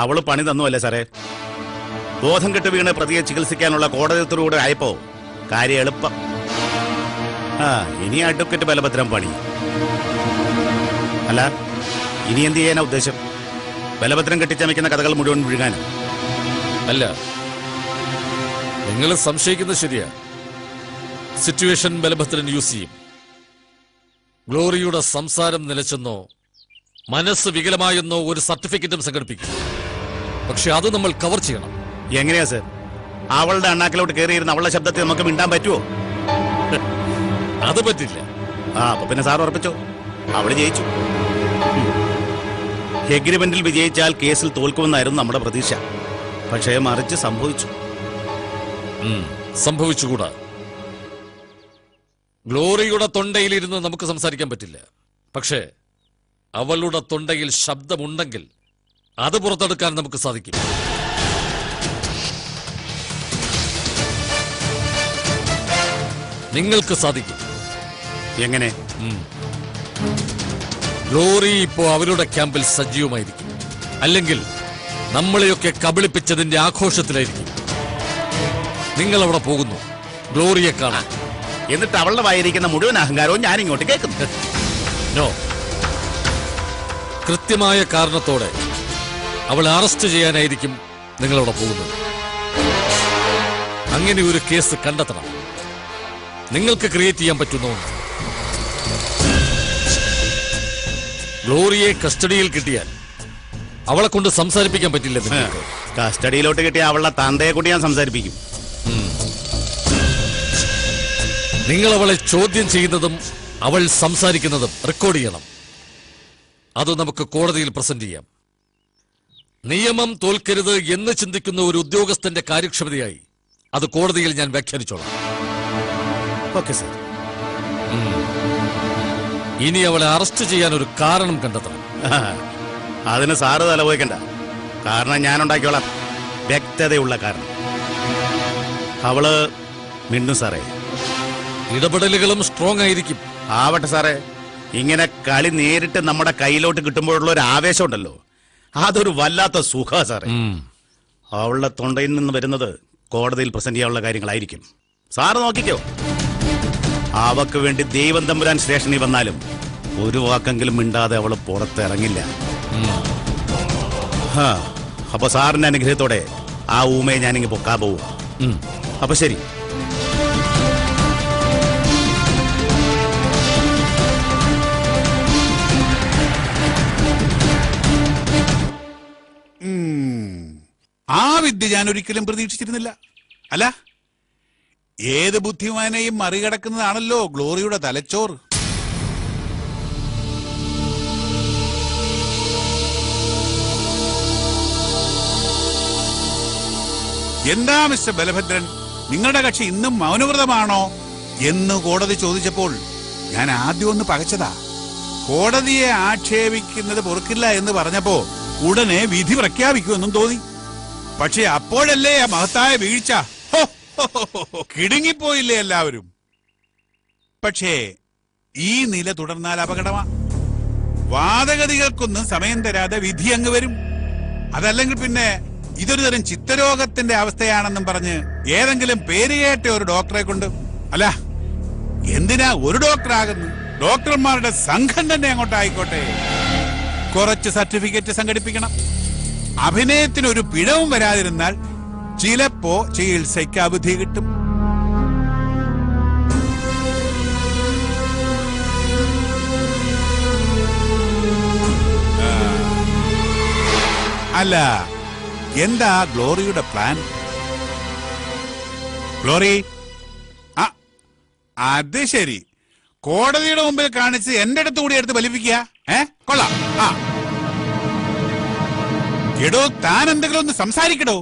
അവൾ പണി തന്നു അല്ലേ സാറേ? ബോധം കെട്ട് വീണ് പ്രതിയെ ചികിത്സിക്കാനുള്ള കോടതി ഉത്തരവൂടെ ആയപ്പോ കാര്യം എളുപ്പം. ആ ഇനി അഡ്വക്കേറ്റ് ബലഭദ്രം പണി. അല്ല ഇനി എന്ത് ചെയ്യാനാ ഉദ്ദേശം? ബലഭദ്രം കെട്ടിച്ചമയ്ക്കുന്ന കഥകൾ മുഴുവൻ മുഴുകാനും. അല്ല നിങ്ങൾ സംശയിക്കുന്നത് ശരിയാ. സിറ്റുവേഷൻ ബലഭദ്രൻ യൂസ് ചെയ്യും. ഗ്ലോറിയുടെ സംസാരം നിലച്ചെന്നോ മനസ്സ് വികലമായെന്നോ ഒരു സർട്ടിഫിക്കറ്റും സംഘടിപ്പിക്കും. പക്ഷെ അത് നമ്മൾ കവർ ചെയ്യണം. എങ്ങനെയാ സർ? അവളുടെ അണ്ണാക്കിലോട്ട് കയറിയിരുന്ന അവളുടെ ശബ്ദത്തിൽ നമുക്ക് മിണ്ടാൻ പറ്റുമോ അത് പറ്റില്ല. ആ അപ്പൊ പിന്നെ സാർ ഉറപ്പിച്ചോ? അവൾ ജയിച്ചു. എഗ്രിമെന്റിൽ വിജയിച്ചാൽ കേസിൽ തോൽക്കുമെന്നായിരുന്നു നമ്മുടെ പ്രതീക്ഷ. പക്ഷേ മറിച്ച് സംഭവിച്ചു. സംഭവിച്ചുകൂടാ. ഗ്ലോറിയുടെ തൊണ്ടയിലിരുന്ന് നമുക്ക് സംസാരിക്കാൻ പറ്റില്ല. പക്ഷേ അവളുടെ തൊണ്ടയിൽ ശബ്ദമുണ്ടെങ്കിൽ അത് പുറത്തെടുക്കാൻ നമുക്ക് സാധിക്കും. നിങ്ങൾക്ക് സാധിക്കും. എങ്ങനെ? ഗ്ലോറി ഇപ്പോ അവരുടെ ക്യാമ്പിൽ സജീവമായിരിക്കും. അല്ലെങ്കിൽ നമ്മളെയൊക്കെ കബളിപ്പിച്ചതിന്റെ ആഘോഷത്തിലായിരിക്കും. നിങ്ങൾ അവിടെ പോകുന്നു. ഗ്ലോറിയെ കാണാൻ. എന്നിട്ട് അവളുടെ വായിരിക്കുന്ന മുഴുവൻ അഹങ്കാരവും ഞാൻ ഇങ്ങോട്ട് കേൾക്കുന്നു. നോ കൃത്യമായ കാരണത്തോടെ അവളെ അറസ്റ്റ് ചെയ്യാനായിരിക്കും നിങ്ങളവിടെ പോകുന്നത്. അങ്ങനെ ഒരു കേസ് കണ്ടെത്തണം. നിങ്ങൾക്ക് ക്രിയേറ്റ് ചെയ്യാൻ പറ്റുന്ന ഒന്ന്. ഗ്ലോറിയെ കസ്റ്റഡിയിൽ കിട്ടിയാൽ അവളെ കൊണ്ട് സംസാരിപ്പിക്കാൻ പറ്റില്ല നിങ്ങൾക്ക്. കസ്റ്റഡിയിലോട്ട് കിട്ടിയ അവളുടെ തന്തയെ കൂടി ഞാൻ സംസാരിപ്പിക്കും. നിങ്ങൾ അവളെ ചോദ്യം ചെയ്യുന്നതും അവൾ സംസാരിക്കുന്നതും റെക്കോർഡ് ചെയ്യണം. അത് നമുക്ക് കോടതിയിൽ പ്രസന്റ് ചെയ്യാം. നിയമം തോൽക്കരുത് എന്ന് ചിന്തിക്കുന്ന ഒരു ഉദ്യോഗസ്ഥന്റെ കാര്യക്ഷമതയായി അത് കോടതിയിൽ ഞാൻ വ്യാഖ്യാനിച്ചോളാം. Okay sir. ഇനി അവളെ അറസ്റ്റ് ചെയ്യാൻ ഒരു കാരണം കണ്ടെത്തണം. അതിന് സാറ് തലപോയിക്കണ്ട കാരണം ഞാൻ ഉണ്ടാക്കിയോളാം വ്യക്തതയുള്ള കാരണം. അവൾ മിണ്ടും സാറേ. ഇടപെടലുകളും സ്ട്രോങ് ആയിരിക്കും. ആവട്ടെ സാറേ. ഇങ്ങനെ കളി നേരിട്ട് നമ്മുടെ കയ്യിലോട്ട് കിട്ടുമ്പോഴുള്ള ഒരു ആവേശം ഉണ്ടല്ലോ അതൊരു വല്ലാത്ത സുഖ സാറേ. അവളുടെ തൊണ്ടയിൽ നിന്ന് വരുന്നത് കോടതിയിൽ പ്രസന്റ് ചെയ്യാനുള്ള കാര്യങ്ങളായിരിക്കും. സാറ് നോക്കിക്കോ. അവക്ക് വേണ്ടി ദൈവം തമ്പുരാൻ സ്റ്റേഷനിൽ വന്നാലും ഒരു വാക്കെങ്കിലും മിണ്ടാതെ അവൾ പുറത്തിറങ്ങില്ല അപ്പൊ സാറിന്റെ അനുഗ്രഹത്തോടെ ആ ഊമയെ ഞാനിങ്ങ് പൊക്കാൻ പോവുക. അപ്പൊ ശരി. ആ വിദ്യ ഞാൻ ഒരിക്കലും പ്രതീക്ഷിച്ചിരുന്നില്ല. അല്ല ഏത് ബുദ്ധിമാനെയും മറികടക്കുന്നതാണല്ലോ ഗ്ലോറിയുടെ തലച്ചോറ്. എന്താ മിസ്റ്റർ ബലഭദ്രൻ? നിങ്ങളുടെ കക്ഷി ഇന്നും മൗനവ്രതമാണോ? എന്ന് കോടതി ചോദിച്ചപ്പോൾ ഞാൻ ആദ്യം ഒന്ന് പകച്ചതാ. കോടതിയെ ആക്ഷേപിക്കുന്നത് പൊറുക്കില്ല എന്ന് പറഞ്ഞപ്പോ ഉടനെ വിധി പ്രഖ്യാപിക്കുമെന്നും തോന്നി. പക്ഷെ അപ്പോഴല്ലേ ആ മഹത്തായ വീഴ്ച? കിടുങ്ങിപ്പോയില്ലേ എല്ലാവരും. പക്ഷേ ഈ നില തുടർന്നാൽ അപകടമാ. വാദഗതികൾക്കൊന്നും സമയം തരാതെ വിധി അങ്ങ് വരും. അതല്ലെങ്കിൽ പിന്നെ ഇതൊരു തരം ചിത്തരോഗത്തിന്റെ അവസ്ഥയാണെന്നും പറഞ്ഞ് ഏതെങ്കിലും പേരുകേറ്റ ഒരു ഡോക്ടറെ കൊണ്ട്. അല്ല എന്തിനാ ഒരു ഡോക്ടർ ആകുന്നു ഡോക്ടർമാരുടെ സംഘം തന്നെ അങ്ങോട്ടായിക്കോട്ടെ. കുറച്ച് സർട്ടിഫിക്കറ്റ് സംഘടിപ്പിക്കണം. അഭിനയത്തിന് ഒരു പിഴവും വരാതിരുന്നാൽ ചിലപ്പോ ചികിത്സയ്ക്ക് അവധി കിട്ടും. അല്ല എന്താ ഗ്ലോറിയുടെ പ്ലാൻ? ഗ്ലോറി ആ അത് ശരി. കോടതിയുടെ മുമ്പിൽ കാണിച്ച് എന്റെ അടുത്ത് കൂടി എടുത്ത് ബലിപ്പിക്കുക. ഏ? കൊള്ളാം. ആ. എടോ താൻ എന്തെങ്കിലും ഒന്ന് സംസാരിക്കടോ.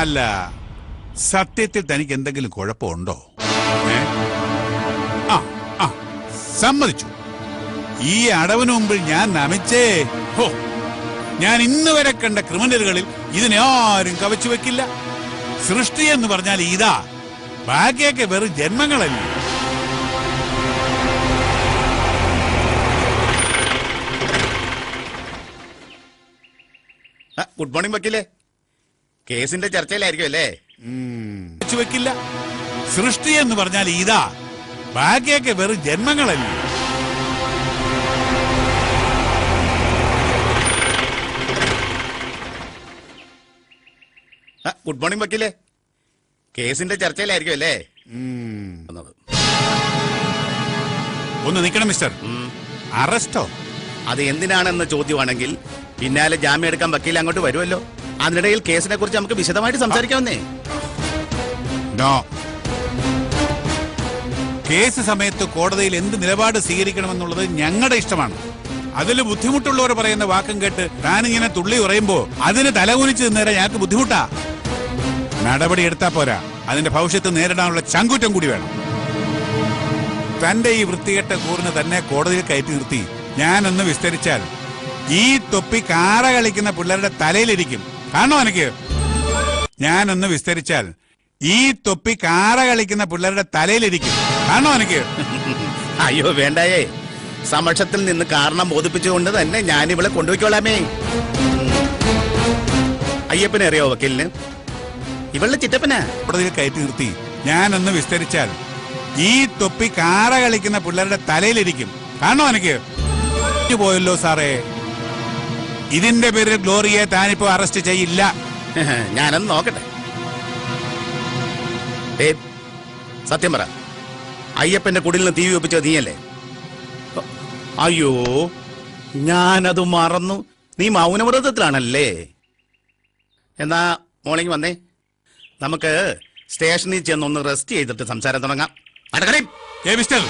അല്ല സത്യത്തിൽ തനിക്ക് എന്തെങ്കിലും കുഴപ്പമുണ്ടോ? ആ ആ സമ്മതിച്ചു. ഈ അടവിന് മുമ്പിൽ ഞാൻ നമിച്ചേ. ഹോ ഞാൻ ഇന്ന് വരെ കണ്ട ക്രിമിനലുകളിൽ ഇതിനെ ആരും കവച്ചു വെക്കില്ല. സൃഷ്ടി എന്ന് പറഞ്ഞാൽ ഇതാ. ബാക്കിയൊക്കെ വെറും ജന്മങ്ങളല്ലേ. Good morning വക്കീലേ. കേസിന്റെ ചർച്ചയിലായിരിക്കും അല്ലേ? വെക്കില്ല. സൃഷ്ടി എന്ന് പറഞ്ഞാൽ ഇതാ. ബാക്കിയൊക്കെ വെറും ജന്മങ്ങളല്ലേ. Good morning വക്കീലേ. കേസിന്റെ ചർച്ചയിലായിരിക്കും അല്ലേ? വന്നത്. ഒന്ന് നിൽക്കണം മിസ്റ്റർ. അറസ്റ്റോ? അത് എന്തിനാണെന്ന ചോദ്യമാണെങ്കിൽ പിന്നാലെ ജാമ്യം എടുക്കാൻ വക്കീൽ അങ്ങോട്ട് വരുമല്ലോ. അതിനിടയിൽ കേസിനെ കുറിച്ച് നമുക്ക് വിശദമായിട്ട് സംസാരിക്കാവുന്നേ. കേസ് സമയത്ത് കോടതിയിൽ എന്ത് നിലപാട് സ്വീകരിക്കണമെന്നുള്ളത് ഞങ്ങളുടെ ഇഷ്ടമാണ്. അതിൽ ബുദ്ധിമുട്ടുള്ളവർ പറയുന്ന വാക്കും കേട്ട് താനിങ്ങനെ തുള്ളി ഉറയുമ്പോ അതിന് തലകുനിച്ച് നിന്നേരാൻ ഞങ്ങൾക്ക് ബുദ്ധിമുട്ടാ. നടപടി എടുത്താൽ പോരാ. അതിന്റെ ഭവിഷ്യത്ത് നേരിടാനുള്ള ചങ്കൂറ്റം കൂടി വേണം. തന്റെ ഈ വൃത്തികെട്ട കൂറിന് തന്നെ കോടതിയിൽ കയറ്റി നിർത്തി. ഞാനൊന്ന് വിസ്തരിച്ചാൽ ഈ തൊപ്പി കാറ കളിക്കുന്ന പിള്ളേരുടെ തലയിലിരിക്കും. കാണോ എനിക്ക്? ഞാനൊന്ന് വിസ്തരിച്ചാൽ ഈ തൊപ്പി കാറ കളിക്കുന്ന പിള്ളേരുടെ തലയിലിരിക്കും. കാണോ എനിക്ക്? അയ്യോ വേണ്ടായേ. സമക്ഷത്തിൽ നിന്ന് കാരണം ബോധിപ്പിച്ചുകൊണ്ട് തന്നെ ഞാൻ ഇവളെ കൊണ്ടുപോയിക്കോളാമേ അയ്യപ്പനെ അറിയോ വക്കീലിന്? ഇവളുടെ ചിറ്റപ്പനാ? കോടതിയിൽ കയറ്റി നിർത്തി. ഞാനൊന്ന് വിസ്തരിച്ചാൽ ഈ തൊപ്പി കാറ കളിക്കുന്ന പിള്ളേരുടെ തലയിലിരിക്കും. കാണോ എനിക്ക്? പോയല്ലോ സാറേ. ഇതിന്റെ പേരിൽ ഗ്ലോറിയെ താനിപ്പോ അറസ്റ്റ് ചെയ്യില്ല. ഞാനൊന്ന് നോക്കട്ടെ. ഏ സത്യം പറ. അയ്യപ്പന്റെ കുടിൽ നിന്ന് തീ വെപ്പിച്ചത് നീയല്ലേ? അയ്യോ ഞാനത് മറന്നു. നീ മൗനവ്രതത്തിലാണല്ലേ? എന്നാ മോർണിംഗ് വന്നേ. നമുക്ക് സ്റ്റേഷനിൽ ചെന്ന് ഒന്ന് റെസ്റ്റ് ചെയ്തിട്ട് സംസാരം തുടങ്ങാം. അടക്കടേ ഏ മിസ്റ്റർ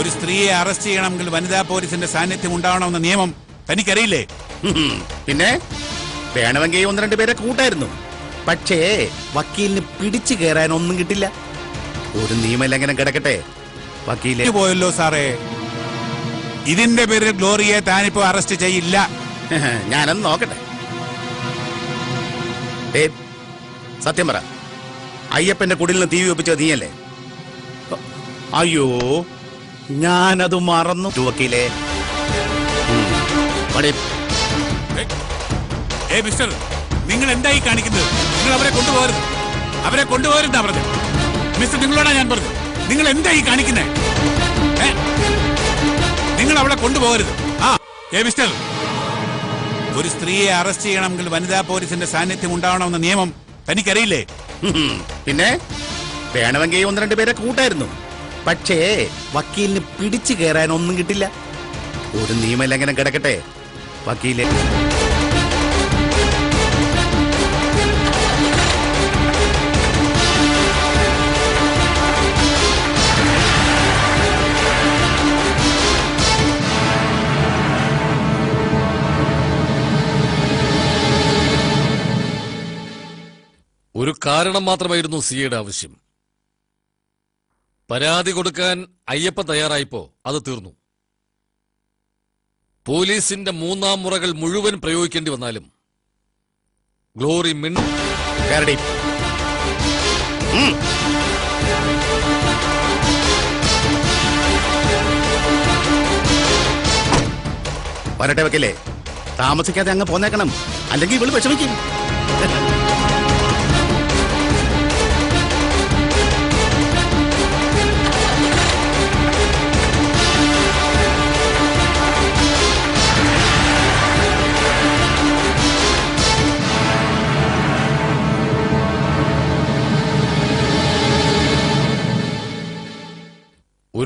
ഒരു സ്ത്രീയെ അറസ്റ്റ് ചെയ്യണമെങ്കിൽ വനിതാ പോലീസിന്റെ സാന്നിധ്യം ഉണ്ടാവണമെന്ന നിയമം തനിക്കറിയില്ലേ? പിന്നെ? വേണമെങ്കിൽ ഒന്ന് രണ്ട് പേരെ കൂട്ടായിരുന്നു. പക്ഷേ വക്കീലിന് പിടിച്ചു കയറാൻ ഒന്നും കിട്ടില്ല. ഒരു നിയമലംഘനം കിടക്കട്ടെ. വക്കീൽ പോയല്ലോ സാറേ. ഇതിന്റെ പേരിൽ ഗ്ലോറിയെ താനിപ്പോ അറസ്റ്റ് ചെയ്യില്ല. ഞാനൊന്ന് നോക്കട്ടെ. സത്യം പറ. അയ്യപ്പന്റെ കുടിൽ നിന്ന് തീ വെപ്പിച്ചത് നീയല്ലേ? അയ്യോ ഞാനത് മറന്നു. വക്കീലേ. ഏ മിസ്റ്റർ നിങ്ങൾ എന്തായി കാണിക്കുന്നത്? നിങ്ങൾ അവരെ കൊണ്ടുപോകരുത്. അവരെ കൊണ്ടുപോകരുതാ പറഞ്ഞത് മിസ്റ്റർ നിങ്ങളോടാ ഞാൻ പറഞ്ഞത്. നിങ്ങൾ എന്തായി കാണിക്കുന്നേ? ഏ? നിങ്ങൾ അവളെ കൊണ്ടുപോകരുത്. ആ ഏ മിസ്റ്റർ. ഒരു സ്ത്രീയെ അറസ്റ്റ് ചെയ്യണമെങ്കിൽ വനിതാ പോലീസിന്റെ സാന്നിധ്യം ഉണ്ടാവണമെന്ന നിയമം തനിക്കറിയില്ലേ പിന്നെ? വേണമെങ്കിൽ ഒന്ന് രണ്ട് പേരെ കൂട്ടായിരുന്നു. പക്ഷേ വക്കീലിന് പിടിച്ചു കയറാൻ ഒന്നും കിട്ടില്ല. ഒരു നിയമലംഘനം കിടക്കട്ടെ. വക്കീൽ. ഒരു കാരണം മാത്രമായിരുന്നു സിയുടെ ആവശ്യം. പരാതി കൊടുക്കാൻ അയ്യപ്പ തയ്യാറായപ്പോ അത് തീർന്നു. പോലീസിന്റെ മൂന്നാം മുറകൾ മുഴുവൻ പ്രയോഗിക്കേണ്ടി വന്നാലും ഗ്ലോറി മിൻ വരട്ടെ വെക്കല്ലേ താമസിക്കാതെ അങ്ങ് പോന്നേക്കണം. അല്ലെങ്കിൽ ഇവൾ വിഷമിക്കും.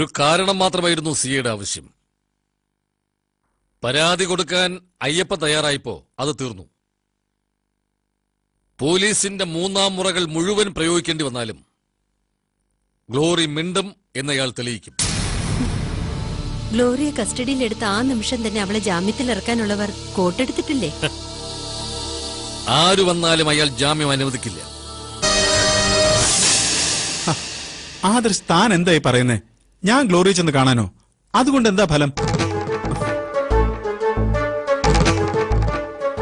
ഒരു കാരണം മാത്രമായിരുന്നു സിയുടെ ആവശ്യം. പരാതി കൊടുക്കാൻ അയ്യപ്പ തയ്യാറായപ്പോ അത് തീർന്നു. പോലീസിന്റെ മൂന്നാം മുറകൾ മുഴുവൻ പ്രയോഗിക്കേണ്ടി വന്നാലും ഗ്ലോറി മിണ്ടും എന്നയാൾ തെളിയിക്കും. ഗ്ലോറിയെ കസ്റ്റഡിയിലെടുത്ത ആ നിമിഷം തന്നെ അവളെ ജാമ്യത്തിൽ ഇറക്കാനുള്ളവർ കോട്ടെടുത്തിട്ടില്ലേ? ആര് വന്നാലും അയാൾ ജാമ്യം അനുവദിക്കില്ല. ആദർശ് താൻ എന്തായി പറയുന്നേ? ഞാൻ ഗ്ലോറി ചെന്ന് കാണാനോ? അതുകൊണ്ട് എന്താ ഫലം?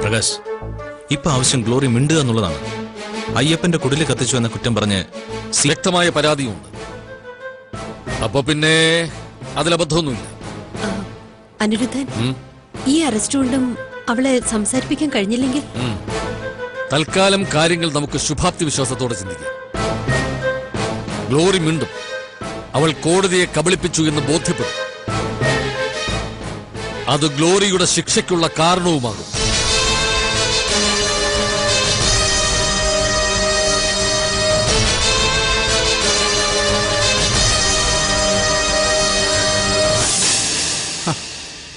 പ്രകാശ് ഇപ്പൊ ആവശ്യം ഗ്ലോറി മിണ്ടുക എന്നുള്ളതാണ്. അയ്യപ്പന്റെ കുടിൽ കത്തിച്ചു എന്ന കുറ്റം പറഞ്ഞ് വ്യക്തമായ പരാതിയുണ്ട് അപ്പൊ പിന്നെ അതിലബദ്ധമൊന്നുമില്ല അനിരുദ്ധൻ ഈ അറസ്റ്റ് കൊണ്ടും അവളെ സംസാരിപ്പിക്കാൻ കഴിഞ്ഞില്ലെങ്കിൽ? തൽക്കാലം കാര്യങ്ങൾ നമുക്ക് ശുഭാപ്തി വിശ്വാസത്തോടെ ചിന്തിക്കാം. ഗ്ലോറി മിണ്ടും. അവൾ കോടതിയെ കബളിപ്പിച്ചു എന്ന് ബോധ്യപ്പെടും. അത് ഗ്ലോറിയുടെ ശിക്ഷയ്ക്കുള്ള കാരണവുമാകും.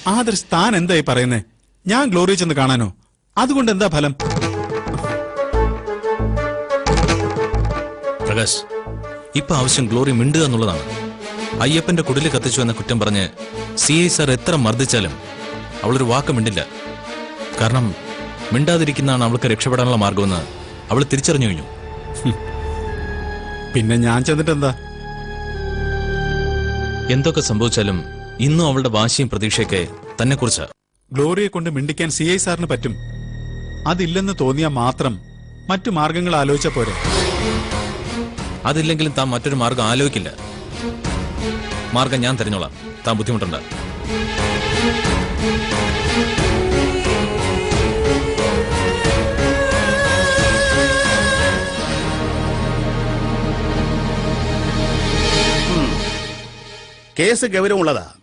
ആദർശ് താൻ എന്തായി പറയുന്നേ? ഞാൻ ഗ്ലോറി ചെന്ന് കാണാനോ? അതുകൊണ്ട് എന്താ ഫലം? പ്രകാശ് ഇപ്പൊ ആവശ്യം ഗ്ലോറി മിണ്ടുക എന്നുള്ളതാണ്. അയ്യപ്പന്റെ കുടിൽ കത്തിച്ചു എന്ന കുറ്റം പറഞ്ഞ് സി ഐ സാർ എത്ര മർദ്ദിച്ചാലും അവളൊരു വാക്ക് മിണ്ടില്ല. കാരണം മിണ്ടാതിരിക്കുന്നതാണ് അവൾക്ക് രക്ഷപ്പെടാനുള്ള മാർഗമെന്ന് അവൾ തിരിച്ചറിഞ്ഞു കഴിഞ്ഞു. പിന്നെ ഞാൻ ചെന്നിട്ടെന്താ? എന്തൊക്കെ സംഭവിച്ചാലും ഇന്നും അവളുടെ വാശിയും പ്രതീക്ഷയൊക്കെ തന്നെ കുറിച്ചാ ഗ്ലോറിയെ കൊണ്ട് മിണ്ടിക്കാൻ സി ഐ സാറിന് പറ്റും. അതില്ലെന്ന് തോന്നിയാൽ മാത്രം മറ്റു മാർഗങ്ങൾ ആലോചിച്ച പോരെ. അതില്ലെങ്കിലും താൻ മറ്റൊരു മാർഗം ആലോചിക്കില്ല. മാർഗം ഞാൻ തിരഞ്ഞോളാം താൻ ബുദ്ധിമുട്ടുണ്ട്. കേസ് ഗൗരവമുള്ളതാ.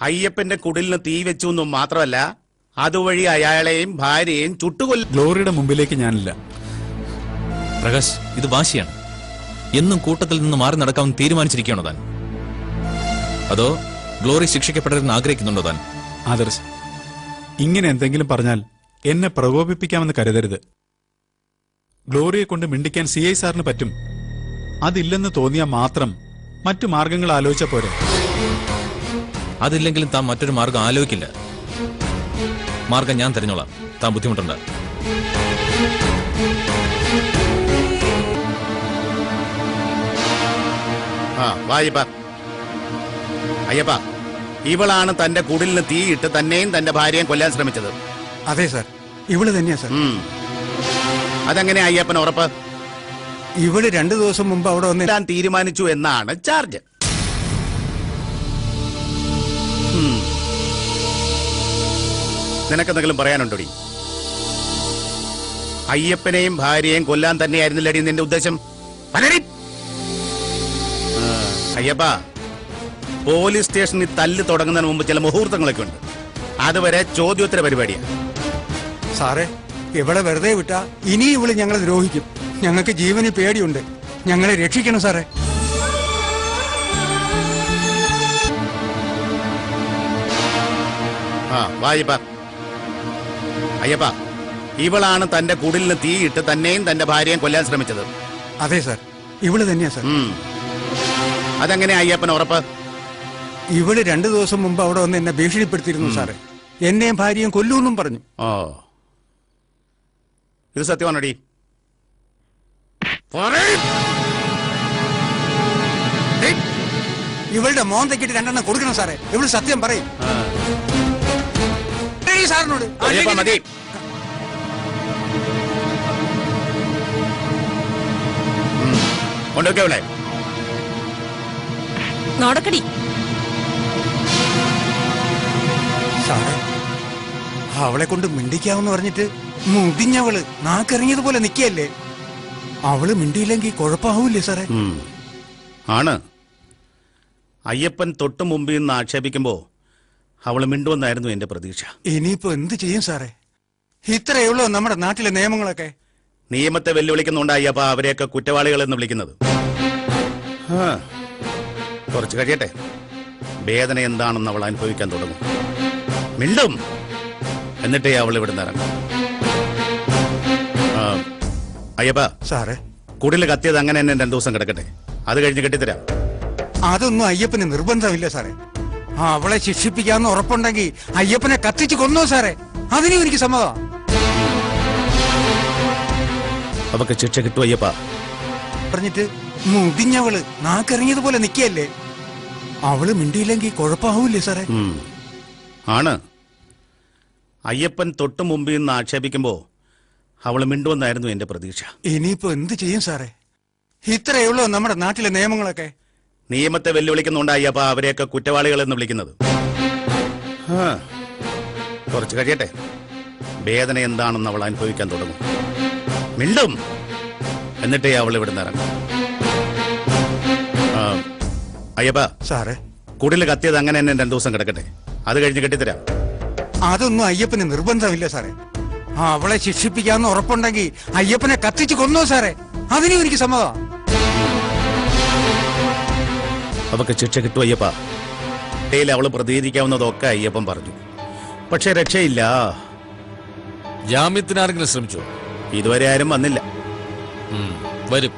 അയ്യപ്പന്റെ കുടിലിന് തീ വെച്ചു എന്നും മാത്രമല്ല അതുവഴി അയാളെയും ഭാര്യയെയും ചുട്ടുകൊല്ല ഗ്ലോറിയുടെ മുമ്പിലേക്ക് ഞാനില്ല. പ്രകാശ് ഇത് വാശിയാണ്. എന്നും കൂട്ടത്തിൽ നിന്ന് മാറി നടക്കാൻ തീരുമാനിച്ചിരിക്കുകയാണോ താൻ? അതോ ഗ്ലോറി ശിക്ഷിക്കപ്പെടരുതെന്ന് ആഗ്രഹിക്കുന്നുണ്ടോ താൻ? ആദർശ് ഇങ്ങനെ എന്തെങ്കിലും പറഞ്ഞാൽ എന്നെ പ്രകോപിപ്പിക്കാമെന്ന് കരുതരുത്. ഗ്ലോറിയെ കൊണ്ട് മിണ്ടിക്കാൻ സി ഐ സാറിന് പറ്റും. അതില്ലെന്ന് തോന്നിയാൽ മാത്രം മറ്റു മാർഗങ്ങൾ ആലോചിച്ച പോരെ. അതില്ലെങ്കിലും താൻ മറ്റൊരു മാർഗം ആലോചിക്കില്ല. മാർഗം ഞാൻ തിരഞ്ഞോളാം താൻ ബുദ്ധിമുട്ടുണ്ട്. ആ അയ്യപ്പ. ഇവളാണ് തന്റെ കുടിലിന് തീയിട്ട് തന്നെയും തന്റെ ഭാര്യയും കൊല്ലാൻ ശ്രമിച്ചത്. അതെ സർ. ഇവൾ തന്നെയാ സർ. ഉം. അതെങ്ങനെ അയ്യപ്പൻ ഉറപ്പ്? ഇവൾ രണ്ടു ദിവസം മുമ്പ് അവിടെ വന്ന് ഇടാൻ തീരുമാനിച്ചു എന്നാണ് ചാർജ്. ഉം. നിനക്കെന്തെങ്കിലും പറയാനുണ്ടോടി? അയ്യപ്പനെയും ഭാര്യയെയും കൊല്ലാൻ തന്നെയായിരുന്നില്ലടി നിന്റെ ഉദ്ദേശം? പറയടി. അയ്യപ്പ പോലീസ് സ്റ്റേഷനിൽ തല്ല് തുടങ്ങുന്നതിന് മുമ്പ് ചില മുഹൂർത്തങ്ങളൊക്കെ ഉണ്ട്. അതുവരെ ചോദ്യോത്തര പരിപാടിയാണ് സാറേ ഇവളെ വെറുതെ വിട്ടാ ഇനി ഇവൾ ഞങ്ങളെ ദ്രോഹിക്കും. ഞങ്ങൾക്ക് ജീവന് പേടിയുണ്ട്. ഞങ്ങളെ രക്ഷിക്കണം സാറേ. ആ വായിപ്പ അയ്യപ്പ. ഇവളാണ് തന്റെ കുടിലിന് തീയിട്ട് തന്നെയും തന്റെ ഭാര്യയും കൊല്ലാൻ ശ്രമിച്ചത്. അതെ സാർ ഇവൾ തന്നെയാ സാർ. ഉം. അതെങ്ങനെ അയ്യപ്പൻ ഉറപ്പ്? ഇവൾ രണ്ടു ദിവസം മുമ്പ് അവിടെ വന്ന് എന്നെ ഭീഷണിപ്പെടുത്തിയിരുന്നു സാറേ. എന്നെയും ഭാര്യയും കൊല്ലൂന്നും പറഞ്ഞു. ഓ. ഇത് സത്യമാണോടി ഇവളുടെ മോൻ തെക്കിട്ട് രണ്ടെണ്ണം കൊടുക്കണം സാറേ. ഇവൾ സത്യം പറയും. സാറിനോട്. മതി. ഉം. നോടക്കടി. സാറേ അവളെ കൊണ്ട് മിണ്ടിക്കാവെന്ന് പറഞ്ഞിട്ട് മുടിഞ്ഞവൾ നാക്കിറങ്ങിയതുപോലെ നിക്കല്ലേ അവൾ മിണ്ടിയില്ലെങ്കിൽ കുഴപ്പമാവൂലേ സാറേ. ആണ്. അയ്യപ്പൻ തൊട്ടു മുമ്പിൽ നിന്ന് ആക്ഷേപിക്കുമ്പോ അവൾ മിണ്ടുവെന്നായിരുന്നു എന്റെ പ്രതീക്ഷ. ഇനിയിപ്പോ എന്ത് ചെയ്യും സാറേ? ഇത്രയുള്ളൂ നമ്മുടെ നാട്ടിലെ നിയമങ്ങളൊക്കെ. നിയമത്തെ വെല്ലുവിളിക്കുന്നുണ്ടായി അപ്പൊ അവരെയൊക്കെ കുറ്റവാളികൾ എന്ന് വിളിക്കുന്നത്. ആ, കുറച്ച് കഴിയട്ടെ. വേദന എന്താണെന്ന് അവൾ അനുഭവിക്കാൻ തുടങ്ങും. മിണ്ടും. എന്നിട്ടേ അവൾ ഇവിടെ ഇറങ്ങും. അയ്യപ്പ. സാറേ. കുടിൽ കത്തിയത് അങ്ങനെ തന്നെ രണ്ടു ദിവസം കിടക്കട്ടെ. അത് കഴിഞ്ഞ് കെട്ടിത്തരാം. അതൊന്നും അയ്യപ്പന് നിർബന്ധമില്ല സാറേ. ആ അവളെ ശിക്ഷിപ്പിക്കാന്ന് ഉറപ്പുണ്ടെങ്കിൽ അയ്യപ്പനെ കത്തിച്ച് കൊന്നോ സാറേ. അതിനും എനിക്ക് സമ്മതം അവക്ക് ശിക്ഷ കിട്ടും അയ്യപ്പ. പറഞ്ഞിട്ട് മുടിഞ്ഞവൾ നാക്കിറങ്ങിയതുപോലെ നിക്കയല്ലേ അവൾ മിണ്ടിയില്ലെങ്കിൽ കുഴപ്പമാവൂലേ സാറേ. ആണ്. അയ്യപ്പൻ തൊട്ടു മുമ്പിൽ നിന്ന് ആക്ഷേപിക്കുമ്പോ അവൾ മിണ്ടുമെന്നായിരുന്നു എന്റെ പ്രതീക്ഷ. ഇനിയിപ്പോ എന്ത് ചെയ്യും സാറേ? ഇത്രയേ ഉള്ളൂ നമ്മുടെ നാട്ടിലെ നിയമങ്ങളൊക്കെ. നിയമത്തെ വെല്ലുവിളിക്കുന്നുണ്ടായി അപ്പൊ അവരെയൊക്കെ കുറ്റവാളികൾ എന്ന് വിളിക്കുന്നത്. കുറച്ച് കഴിയട്ടെ. വേദന എന്താണെന്ന് അവൾ അനുഭവിക്കാൻ തുടങ്ങും. മിണ്ടും. എന്നിട്ടേ അവൾ ഇവിടെ നിന്ന് ഇറങ്ങും അയ്യപ്പ സാറേ. കുടിൽ കത്തിയത് അങ്ങനെ തന്നെ രണ്ടു ദിവസം കിടക്കട്ടെ. അത് കഴിഞ്ഞ് കെട്ടിത്തരാം. അതൊന്നും അയ്യപ്പന് നിർബന്ധമില്ല സാറേ. ആ അവളെ ശിക്ഷിപ്പിക്കാന്ന് ഉറപ്പുണ്ടെങ്കിൽ അയ്യപ്പനെ കത്തിച്ച് കൊന്നോ സാറേ. അതിനും എനിക്ക് സമ്മതം അവക്ക് ശിക്ഷ കിട്ടും അയ്യപ്പ. ഡേയിൽ അവൾ പ്രതികരിക്കാവുന്നതൊക്കെ അയ്യപ്പൻ പറഞ്ഞു. പക്ഷെ രക്ഷയില്ല. ജാമ്യത്തിന് ആരെങ്കിലും ശ്രമിച്ചോ? ഇതുവരെ ആരും വന്നില്ല. വരും.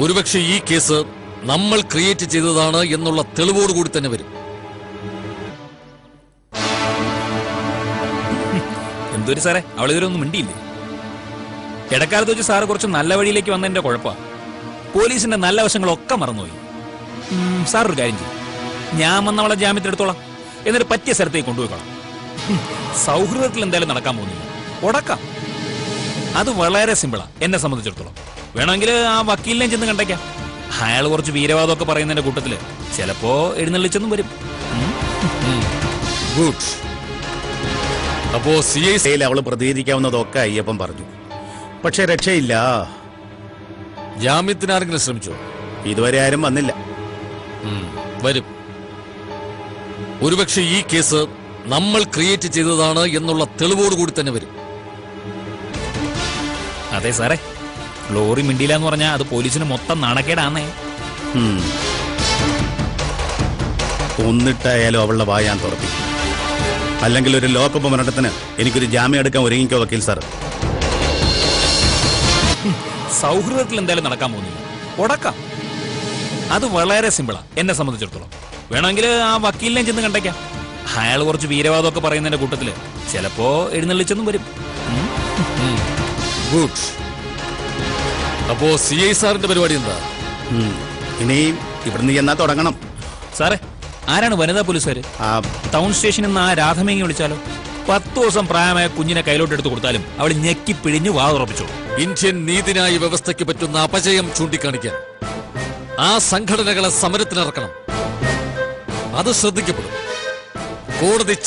ഒരുപക്ഷെ ഈ കേസ് നമ്മൾ ക്രിയേറ്റ് ചെയ്തതാണ് എന്നുള്ള തെളിവോട് കൂടി തന്നെ വരും. എന്തൊരു സാറേ അവൾ ഇതുവരെ മിണ്ടിയില്ലേ? ഇടക്കാലത്ത് വെച്ച് സാറ് കുറച്ച് നല്ല വഴിയിലേക്ക് വന്നതിന്റെ കുഴപ്പ. പോലീസിന്റെ നല്ല വശങ്ങളൊക്കെ മറന്നുപോയി. സാർ ഒരു കാര്യം ചെയ്യും. ഞാൻ വന്നവളെ ജാമ്യത്തിനെടുത്തോളാം എന്നിട്ട് പറ്റിയ സ്ഥലത്തേക്ക് കൊണ്ടുപോയിക്കോളാം. സൗഹൃദത്തിൽ എന്തായാലും നടക്കാൻ പോകുന്നില്ല. ഉടക്കാം. അത് വളരെ സിമ്പിളാ എന്നെ സംബന്ധിച്ചിടത്തോളം. വേണമെങ്കിൽ ആ വക്കീലിനെ ചെന്ന് കണ്ടേക്കാം. അയാൾ കുറച്ച് വീരവാദമൊക്കെ പറയുന്നതിന്റെ കൂട്ടത്തിൽ ചിലപ്പോ എഴുന്നള്ളിച്ചെന്നും വരും. ഗുഡ് അപ്പോ സി ഐ സിയിൽ അവൾ പ്രതികരിക്കാവുന്നതൊക്കെ അയ്യപ്പൻ പറഞ്ഞു. പക്ഷെ രക്ഷയില്ല. ജാമ്യത്തിന് ആരെങ്കിലും ശ്രമിച്ചോ? ഇതുവരെ ആരും വന്നില്ല. വരും. ഒരുപക്ഷെ ഈ കേസ് നമ്മൾ ക്രിയേറ്റ് ചെയ്തതാണ് എന്നുള്ള തെളിവോടുകൂടി തന്നെ വരും. അതെ സാറേ. ലോറി മിണ്ടിയില്ല എന്ന് പറഞ്ഞാൽ അത് പോലീസിന് മൊത്തം നാണക്കേടാന്നേ. ഒന്നിട്ടായാലും അവളുടെ വായ ഞാൻ തുറപ്പിക്കും അല്ലെങ്കിൽ ഒരു ലോക്കപ്പ് മരണത്തിന് എനിക്കൊരു ജാമ്യം എടുക്കാൻ ഒരുങ്ങിക്കോ വക്കീൽ സാർ സൗഹൃദത്തിൽ എന്തായാലും നടക്കാൻ പോകുന്നില്ല. ഉടക്കാം അത് വളരെ സിമ്പിളാ. എന്നെ സംബന്ധിച്ചിടത്തോളം. വേണമെങ്കിൽ ആ വക്കീലിനെ ചെന്ന് കണ്ടേക്കാം. അയാൾ കുറച്ച് വീരവാദമൊക്കെ പറയുന്നതിന്റെ കൂട്ടത്തിൽ ചിലപ്പോ എഴുന്നള്ളിച്ചെന്നും വരും. ഗുഡ്സ് ഗുഡ് അപ്പോ സി ഐ സാറിന്റെ പരിപാടി എന്താ? ഇനിയും ഇനി ഇവിടുന്ന് എന്നാ തുടങ്ങണം. സാറേ ആരാണ് വനിതാ പോലീസുകാര്? ആ. ടൗൺ സ്റ്റേഷനിൽ നിന്ന് ആ രാധമേങ്ങി വിളിച്ചാലോ? പത്ത് ദിവസം പ്രായമായ കുഞ്ഞിനെ കയ്യിലോട്ട് എടുത്തു കൊടുത്താലും അവൾ ഞെക്കി പിഴിഞ്ഞു വാതുറപ്പിച്ചു ഇന്ത്യൻ നീതിന്യായ വ്യവസ്ഥയ്ക്ക് പറ്റുന്ന അപജയം ചൂണ്ടിക്കാണിക്കാൻ ആ സംഘടനകളെ സമരത്തിനിറക്കണം. അത് ശ്രദ്ധിക്കപ്പെടും. കോടതി